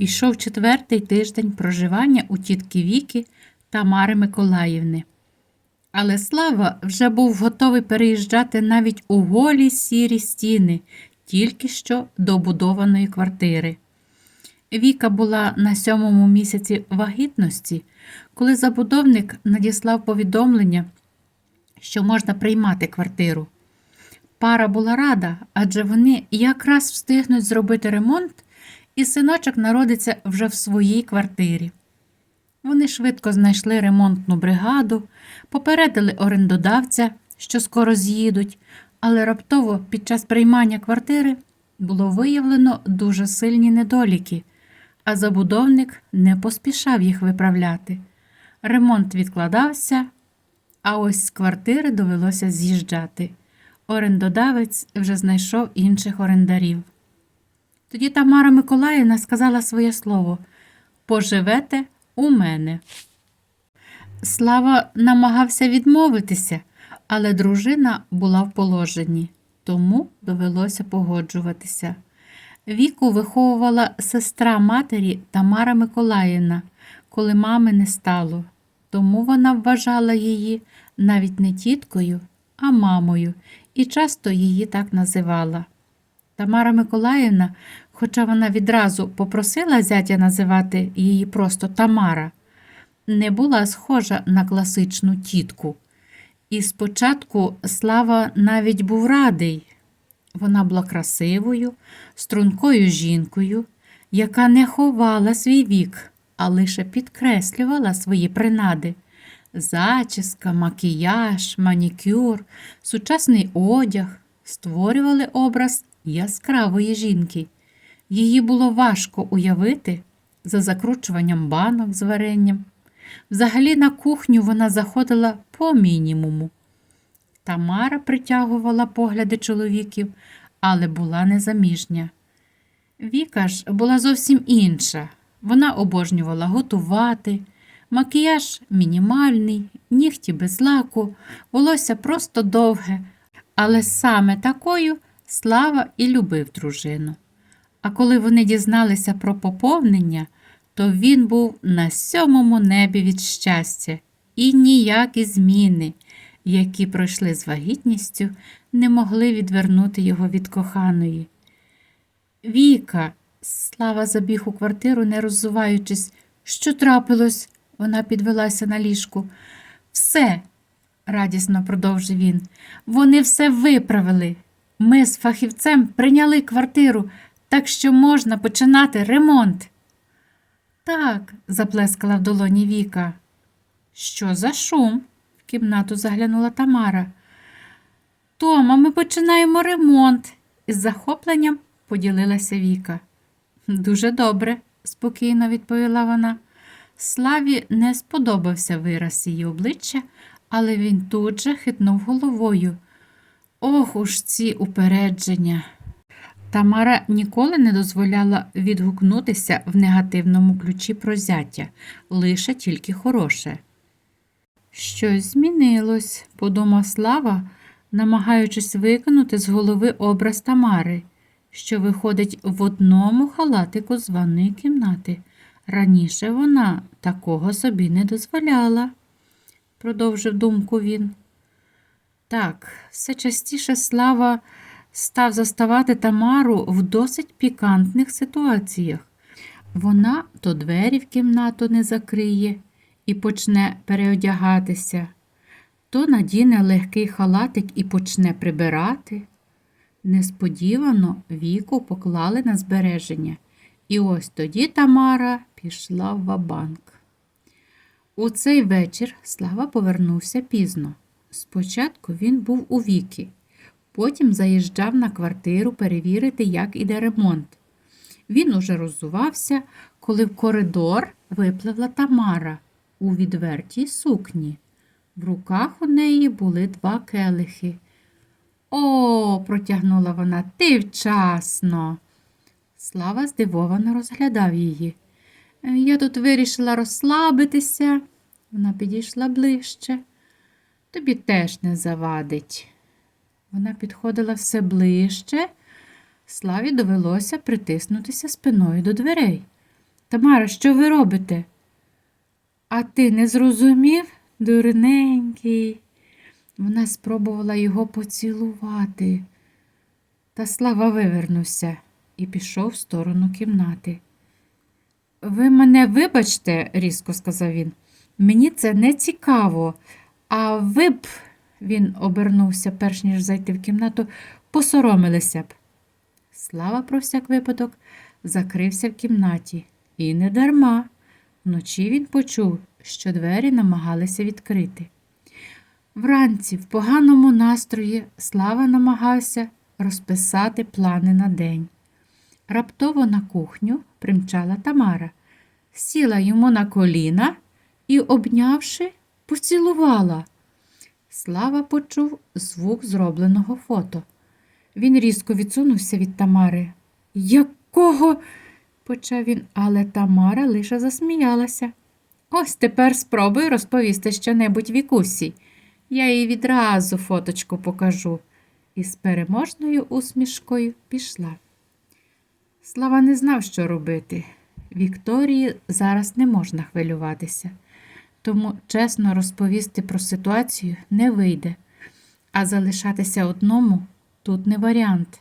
Ішов четвертий тиждень проживання у тітки Віки Тамари Миколаївни. Але Слава вже був готовий переїжджати навіть у голі сірі стіни, тільки що добудованої квартири. Віка була на сьомому місяці вагітності, коли забудовник надіслав повідомлення, що можна приймати квартиру. Пара була рада, адже вони якраз встигнуть зробити ремонт, і синочок народиться вже в своїй квартирі. Вони швидко знайшли ремонтну бригаду, попередили орендодавця, що скоро з'їдуть, але раптово під час приймання квартири було виявлено дуже сильні недоліки, а забудовник не поспішав їх виправляти. Ремонт відкладався, а ось з квартири довелося з'їжджати. Орендодавець вже знайшов інших орендарів. Тоді Тамара Миколаївна сказала своє слово поживете у мене. Слава намагався відмовитися, але дружина була в положенні, тому довелося погоджуватися. Віку виховувала сестра матері Тамара Миколаївна, коли мами не стало, тому вона вважала її навіть не тіткою, а мамою, і часто її так називала. Тамара Миколаївна, хоча вона відразу попросила зятя називати її просто Тамара, не була схожа на класичну тітку. І спочатку Слава навіть був радий. Вона була красивою, стрункою жінкою, яка не ховала свій вік, а лише підкреслювала свої принади. Зачіска, макіяж, манікюр, сучасний одяг створювали образ яскравої жінки. Її було важко уявити за закручуванням банок з варенням. Взагалі на кухню вона заходила по мінімуму. Тамара притягувала погляди чоловіків, але була незаміжня. Віка ж була зовсім інша. Вона обожнювала готувати, макіяж мінімальний, нігті без лаку, волосся просто довге, але саме такою Слава і любив дружину. А коли вони дізналися про поповнення, то він був на сьомому небі від щастя, і ніякі зміни, які пройшли з вагітністю, не могли відвернути його від коханої. Віка, Слава забіг у квартиру, не роззуваючись. Що трапилось? Вона підвелася на ліжку. Все, радісно продовжив він. Вони все виправили. Ми з фахівцем прийняли квартиру, так що можна починати ремонт. Так, заплескала в долоні Віка. Що за шум? в кімнату заглянула Тамара. Тома, ми починаємо ремонт, із захопленням поділилася Віка. Дуже добре, спокійно відповіла вона. Славі не сподобався вираз її обличчя, але він тут же хитнув головою. Ох уж ці упередження. Тамара ніколи не дозволяла відгукнутися в негативному ключі про зятя, лише тільки хороше. Щось змінилось, подумав Слава, намагаючись викинути з голови образ Тамари, що виходить в одному халатику з ванної кімнати. Раніше вона такого собі не дозволяла, продовжив думку він. Так, все частіше Слава став заставати Тамару в досить пікантних ситуаціях. Вона то двері в кімнату не закриє і почне переодягатися, то надіне легкий халатик і почне прибирати. Несподівано віку поклали на збереження, і ось тоді Тамара пішла в вабанк. У цей вечір Слава повернувся пізно. Спочатку він був у віки, потім заїжджав на квартиру перевірити, як іде ремонт. Він уже роззувався, коли в коридор випливла Тамара у відвертій сукні. В руках у неї були два келихи. О, протягнула вона, ти вчасно. Слава здивовано розглядав її. «Е, Я тут вирішила розслабитися. Вона підійшла ближче. Тобі теж не завадить. Вона підходила все ближче. Славі довелося притиснутися спиною до дверей. Тамара, що ви робите? А ти не зрозумів, дурненький? Вона спробувала його поцілувати. Та Слава вивернувся і пішов в сторону кімнати. Ви мене вибачте, різко сказав він. Мені це не цікаво. А ви б, він обернувся, перш ніж зайти в кімнату, посоромилися б. Слава про всяк випадок закрився в кімнаті. І не дарма. Вночі він почув, що двері намагалися відкрити. Вранці, в поганому настрої, Слава намагався розписати плани на день. Раптово на кухню примчала Тамара, сіла йому на коліна і, обнявши, поцілувала. Слава почув звук зробленого фото. Він різко відсунувся від Тамари. Якого? почав він, але Тамара лише засміялася. Ось тепер спробуй розповісти щонебудь вікусі. Я їй відразу фоточку покажу. І з переможною усмішкою пішла. Слава не знав, що робити. Вікторії зараз не можна хвилюватися, тому чесно розповісти про ситуацію не вийде, а залишатися одному тут не варіант.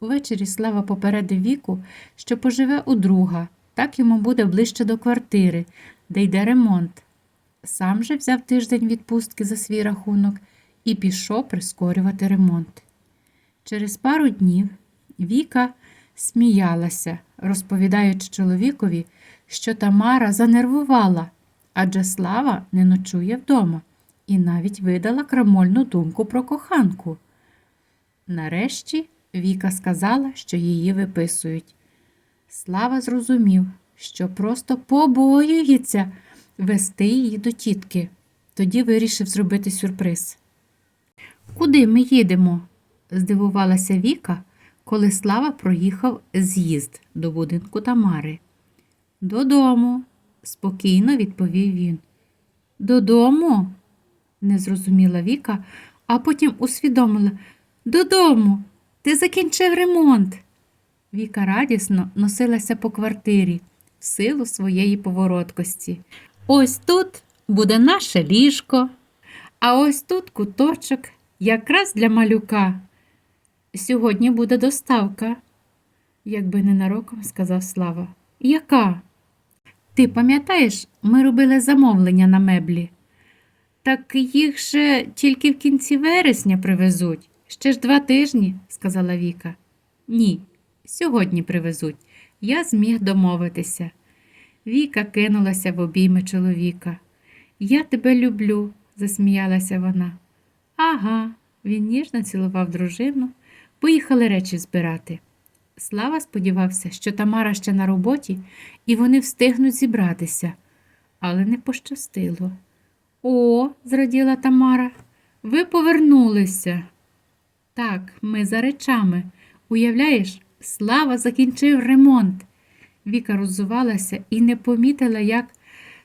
Увечері Слава попередив віку, що поживе у друга, так йому буде ближче до квартири, де йде ремонт. Сам же взяв тиждень відпустки за свій рахунок і пішов прискорювати ремонт. Через пару днів Віка сміялася, розповідаючи чоловікові, що Тамара занервувала, адже Слава не ночує вдома, і навіть видала крамольну думку про коханку. Нарешті Віка сказала, що її виписують. Слава зрозумів, що просто побоюється вести її до тітки. Тоді вирішив зробити сюрприз. Куди ми їдемо? здивувалася Віка, коли Слава проїхав з'їзд до будинку Тамари. Додому, спокійно відповів він. Додому? не зрозуміла Віка, а потім усвідомила. Додому, ти закінчив ремонт. Віка радісно носилася по квартирі в силу своєї повороткості. Ось тут буде наше ліжко, а ось тут куточок, якраз для малюка. Сьогодні буде доставка, якби ненароком сказав Слава. Яка? Ти пам'ятаєш, ми робили замовлення на меблі? Так їх же тільки в кінці вересня привезуть. Ще ж два тижні, сказала Віка. Ні, сьогодні привезуть. Я зміг домовитися. Віка кинулася в обійми чоловіка. Я тебе люблю, засміялася вона. Ага, він ніжно цілував дружину, поїхали речі збирати. Слава сподівався, що Тамара ще на роботі, і вони встигнуть зібратися, але не пощастило. О, зраділа Тамара, ви повернулися. Так, ми за речами. Уявляєш, Слава закінчив ремонт. Віка роззувалася і не помітила, як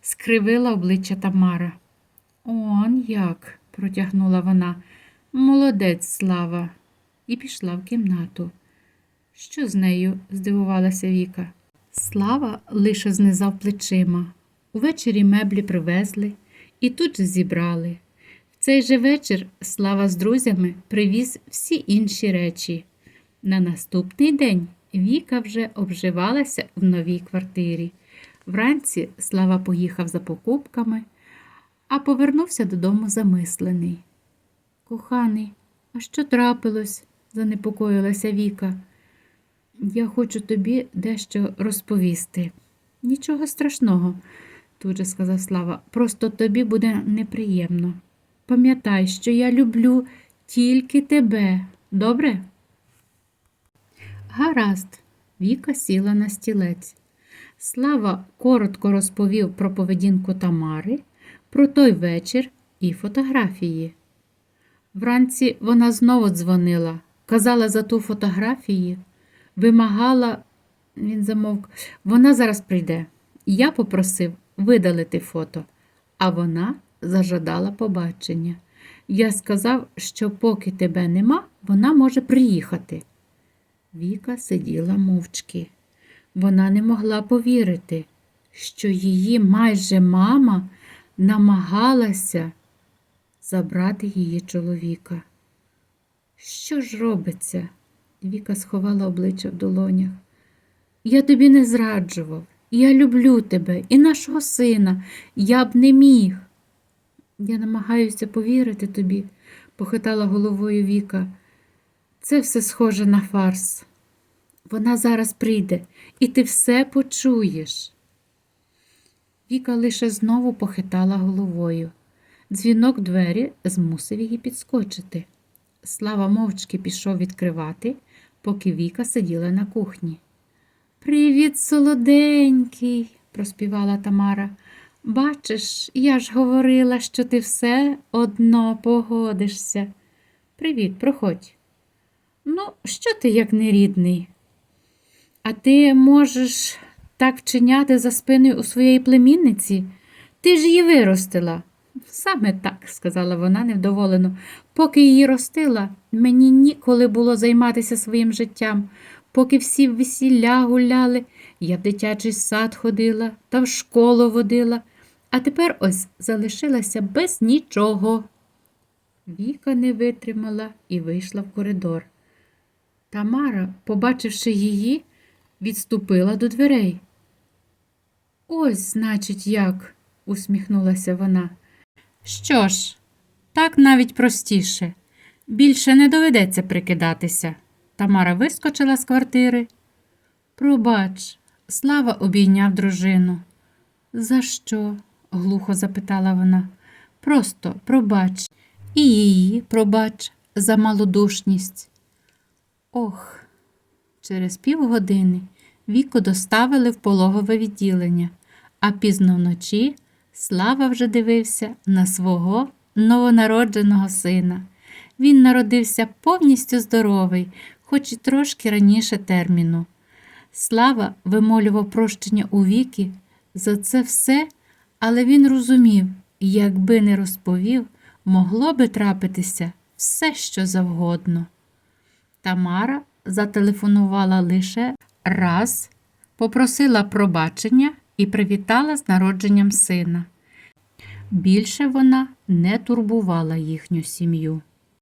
скривила обличчя Тамара. Он як, протягнула вона. Молодець Слава, і пішла в кімнату. Що з нею? здивувалася Віка. Слава лише знизав плечима. Увечері меблі привезли і тут же зібрали. В цей же вечір Слава з друзями привіз всі інші речі. На наступний день Віка вже обживалася в новій квартирі. Вранці Слава поїхав за покупками, а повернувся додому замислений. Коханий, а що трапилось? занепокоїлася Віка. Я хочу тобі дещо розповісти. Нічого страшного, тут же сказав Слава. Просто тобі буде неприємно. Пам'ятай, що я люблю тільки тебе, добре? Гаразд, Віка сіла на стілець. Слава коротко розповів про поведінку Тамари, про той вечір і фотографії. Вранці вона знову дзвонила, казала за ту фотографії, вимагала, він замовк, вона зараз прийде. Я попросив видалити фото, а вона зажадала побачення. Я сказав, що поки тебе нема, вона може приїхати. Віка сиділа мовчки. Вона не могла повірити, що її майже мама намагалася забрати її чоловіка. Що ж робиться? Віка сховала обличчя в долонях. Я тобі не зраджував. Я люблю тебе і нашого сина. Я б не міг. Я намагаюся повірити тобі, похитала головою Віка. Це все схоже на фарс. Вона зараз прийде, і ти все почуєш. Віка лише знову похитала головою. Дзвінок двері змусив її підскочити. Слава мовчки пішов відкривати, поки Віка сиділа на кухні. Привіт, солоденький, проспівала Тамара. Бачиш, я ж говорила, що ти все одно погодишся. Привіт, проходь. Ну, що ти як нерідний? А ти можеш так вчиняти за спиною у своєї племінниці? Ти ж її виростила. Саме так, сказала вона невдоволено. Поки її ростила, мені ніколи було займатися своїм життям. Поки всі в весілля гуляли, я в дитячий сад ходила та в школу водила, а тепер ось залишилася без нічого. Віка не витримала і вийшла в коридор. Тамара, побачивши її, відступила до дверей. Ось, значить, як, усміхнулася вона. Що ж, так навіть простіше. Більше не доведеться прикидатися. Тамара вискочила з квартири. Пробач, Слава обійняв дружину. За що? глухо запитала вона. Просто пробач. І її пробач за малодушність. Ох, через півгодини Віку доставили в пологове відділення, а пізно вночі Слава вже дивився на свого новонародженого сина. Він народився повністю здоровий, хоч і трошки раніше терміну. Слава вимолював прощення у віки за це все, але він розумів, якби не розповів, могло би трапитися все, що завгодно. Тамара зателефонувала лише раз, попросила пробачення і привітала з народженням сина. Більше вона не турбувала їхню сім'ю.